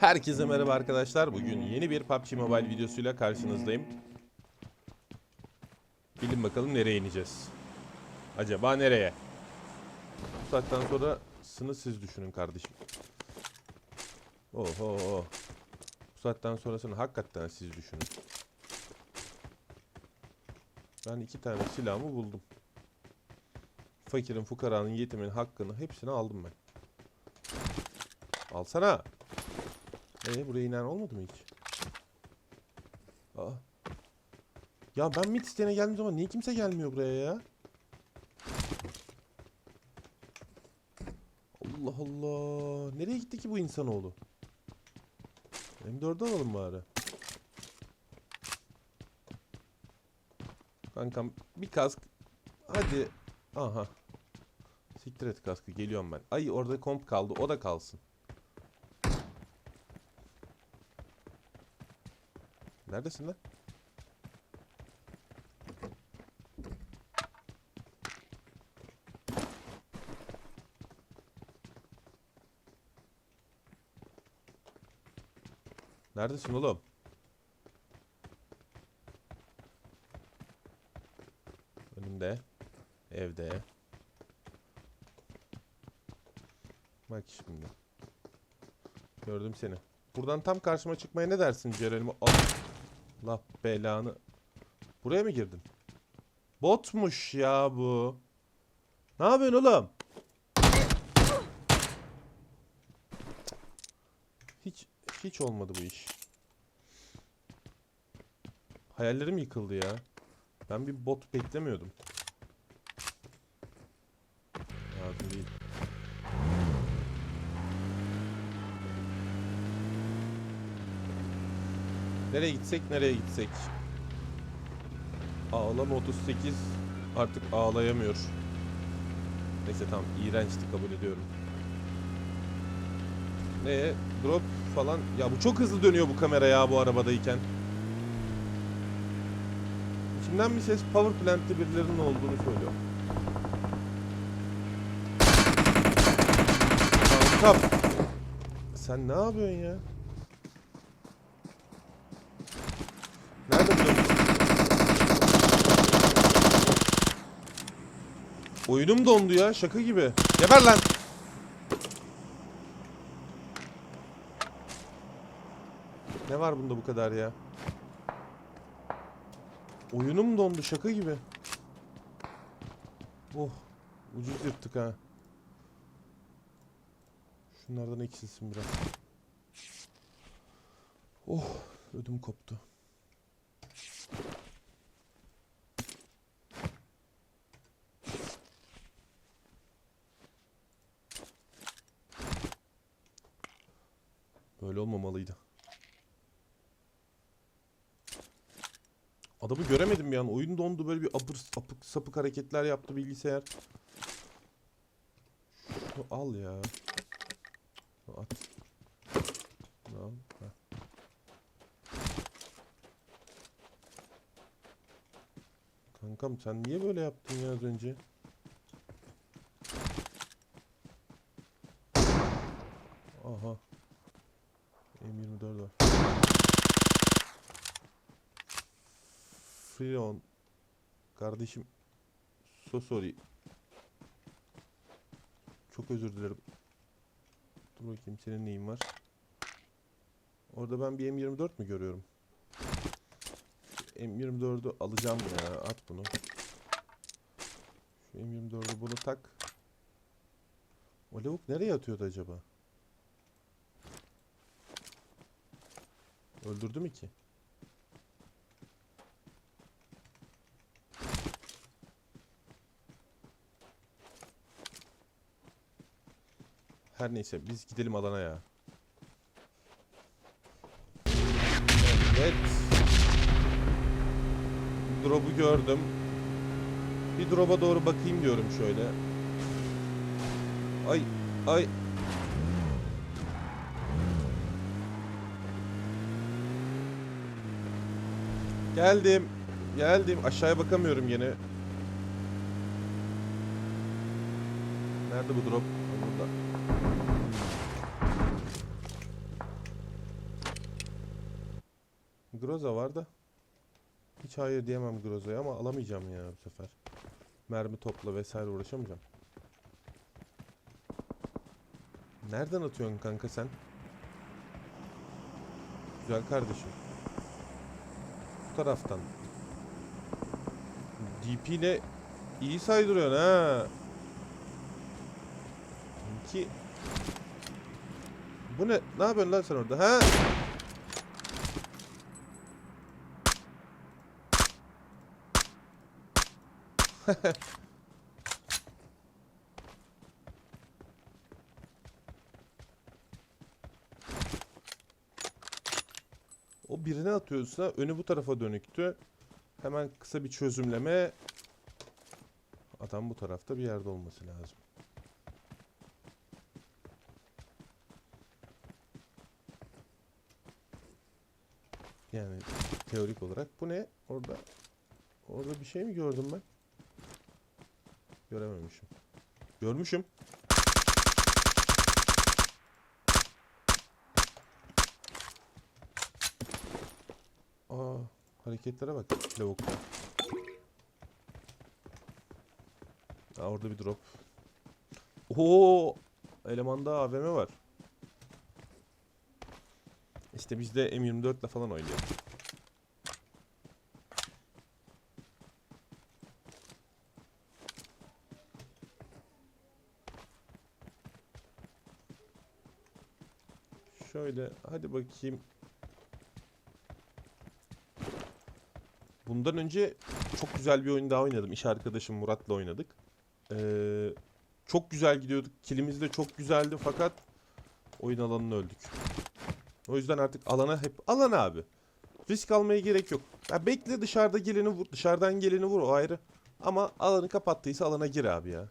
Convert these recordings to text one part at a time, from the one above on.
Herkese merhaba arkadaşlar. Bugün yeni bir PUBG Mobile videosuyla karşınızdayım. Bilin bakalım nereye ineceğiz. Acaba nereye? Bu saatten sonra sını siz düşünün kardeşim. Oho. oh. Bu saatten sonrasını hakikaten siz düşünün. Ben iki tane silahımı buldum. Fakirin, fukaranın, yetimin hakkını hepsini aldım ben. Alsana. Ee buraya inen olmadı mı hiç? Aa. Ya ben mid isteyene geldiğim zaman niye kimse gelmiyor buraya ya? Allah Allah. Nereye gitti ki bu insanoğlu? M4'ü alalım bari. Kankam bir kask. Hadi. Aha. Siktir et kaskı geliyorum ben. Ay orada komp kaldı o da kalsın. Neredesin lan? Neredesin oğlum? Önümde. Evde. Bak şimdi. Gördüm seni. Buradan tam karşıma çıkmaya ne dersin Ceren'im? Allah belanı. Buraya mı girdin? Botmuş ya bu. Ne yapıyorsun oğlum? Hiç hiç olmadı bu iş. Hayallerim yıkıldı ya. Ben bir bot beklemiyordum. Lazım değil. Nereye gitsek nereye gitsek. Ağlama 38 artık ağlayamıyor. Neyse tamam iğrençti kabul ediyorum. Ne? Drop falan. Ya bu çok hızlı dönüyor bu kamera ya bu arabadayken. İçimden bir ses power plant'te birilerinin olduğunu söylüyor. Kankam. Sen ne yapıyorsun ya? Nerede bu? Oyunum dondu ya şaka gibi. Geber lan. Var bunda bu kadar ya? Oyunum dondu şaka gibi. Oh ucuz yırttık ha. Şunlardan eksilsin biraz. Oh ödüm koptu. Böyle olmamalıydı. Adamı göremedim an. Oyun dondu böyle bir apır, apık sapık hareketler yaptı bilgisayar. Şunu al ya. At. Şunu. Kankam sen niye böyle yaptın ya az önce? Aha. M24 var. Freon. Kardeşim. So sorry. Çok özür dilerim. Dur bakayım senin neyin var? Orada ben bir M24 mü görüyorum? Şu M24'ü alacağım ya. At bunu. Şu M24'ü bunu tak. O lavuk nereye atıyordu acaba? Öldürdü mü ki? Her neyse biz gidelim alana ya. Evet. Drop'u gördüm. Bir drop'a doğru bakayım diyorum şöyle. Ay ay. Geldim. Geldim. Aşağıya bakamıyorum yine. Nerede bu drop? Burada. Groza var da. Hiç hayır diyemem Groza'ya ama alamayacağım ya bu sefer. Mermi topla vesaire uğraşamayacağım. Nereden atıyorsun kanka sen? Güzel kardeşim. Bu taraftan. DP ile iyi saydırıyorsun ha. Ki Bu ne? Ne yapıyorsun lan sen orada? Ha? O birine atıyorsa önü bu tarafa dönüktü. Hemen kısa bir çözümleme. Adam bu tarafta bir yerde olması lazım. Yani teorik olarak bu ne? Orada orada bir şey mi gördüm ben? Görememişim. Görmüşüm. Aa, hareketlere bak lavukta. Aa, orada bir drop. Oo, elemanda AVM var. İşte biz de M24 ile falan oynuyoruz. Şöyle hadi bakayım. Bundan önce çok güzel bir oyun daha oynadım. İş arkadaşım Murat'la oynadık. Ee, çok güzel gidiyorduk. Kilimiz de çok güzeldi fakat oyun alanına öldük. O yüzden artık alana hep alan abi. Risk almaya gerek yok. Ya bekle dışarıda geleni vur, dışarıdan geleni vur o ayrı. Ama alanı kapattıysa alana gir abi ya.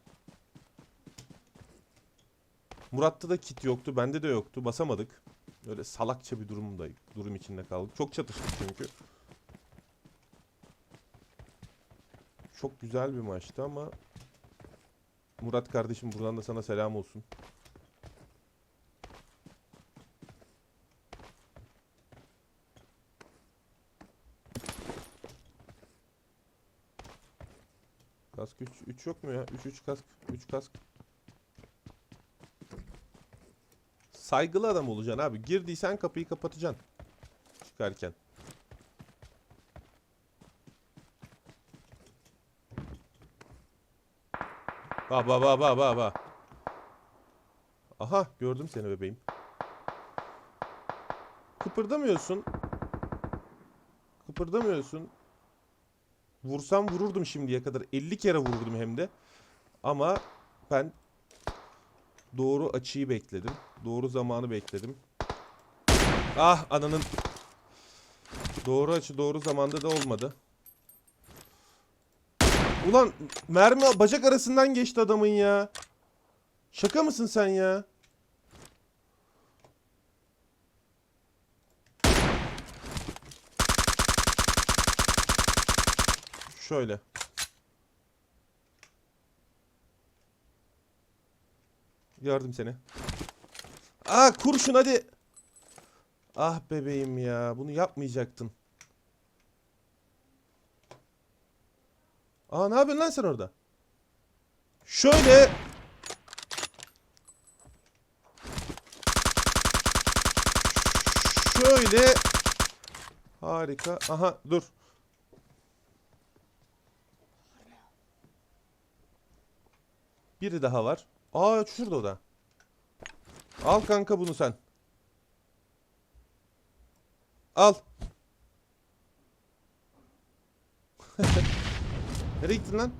Murat'ta da kit yoktu, bende de yoktu. Basamadık. Öyle salakça bir durumda durum içinde kaldık. Çok çatıştık çünkü. Çok güzel bir maçtı ama Murat kardeşim buradan da sana selam olsun. Kask 3 3 yok mu ya? 3 3 kask 3 kask. Saygılı adam olacaksın abi. Girdiysen kapıyı kapatacaksın. Çıkarken. Ba ba ba ba ba ba. Aha gördüm seni bebeğim. Kıpırdamıyorsun. Kıpırdamıyorsun. Vursam vururdum şimdiye kadar. 50 kere vururdum hem de. Ama ben doğru açıyı bekledim. Doğru zamanı bekledim. Ah ananın. Doğru açı doğru zamanda da olmadı. Ulan mermi bacak arasından geçti adamın ya. Şaka mısın sen ya? Şöyle. Gördüm seni. Aa kurşun hadi. Ah bebeğim ya. Bunu yapmayacaktın. Aa ne yapıyorsun lan sen orada? Şöyle. Şöyle. Harika. Aha dur. Biri daha var. Aa şurada o da. Al kanka bunu sen. Al. Nereye gittin lan?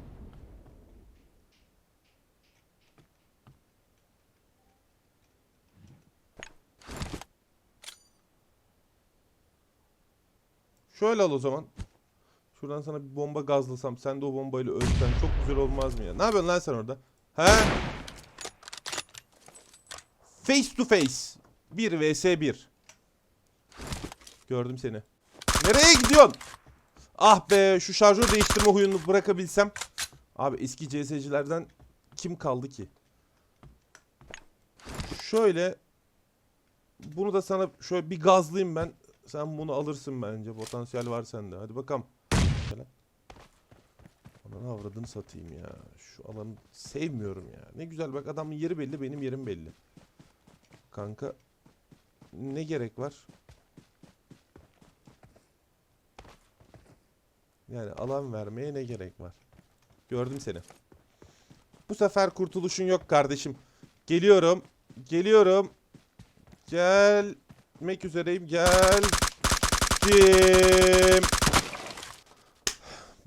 Şöyle al o zaman. Şuradan sana bir bomba gazlasam sen de o bombayla ölsen çok güzel olmaz mı ya? Ne yapıyorsun lan sen orada? He? Face to face. 1 vs 1. Gördüm seni. Nereye gidiyorsun? Ah be şu şarjör değiştirme huyunu bırakabilsem. Abi eski CS'cilerden kim kaldı ki? Şöyle bunu da sana şöyle bir gazlayayım ben. Sen bunu alırsın bence. Potansiyel var sende. Hadi bakalım. Ananı avradını satayım ya. Şu alanı sevmiyorum ya. Ne güzel bak adamın yeri belli benim yerim belli. Kanka ne gerek var? Yani alan vermeye ne gerek var? Gördüm seni. Bu sefer kurtuluşun yok kardeşim. Geliyorum. Geliyorum. Gelmek üzereyim. Geldim.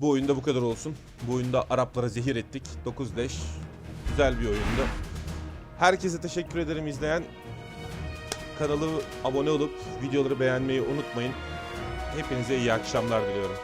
Bu oyunda bu kadar olsun. Bu oyunda Araplara zehir ettik. 9 leş. Güzel bir oyundu. Herkese teşekkür ederim izleyen. Kanalı abone olup videoları beğenmeyi unutmayın. Hepinize iyi akşamlar diliyorum.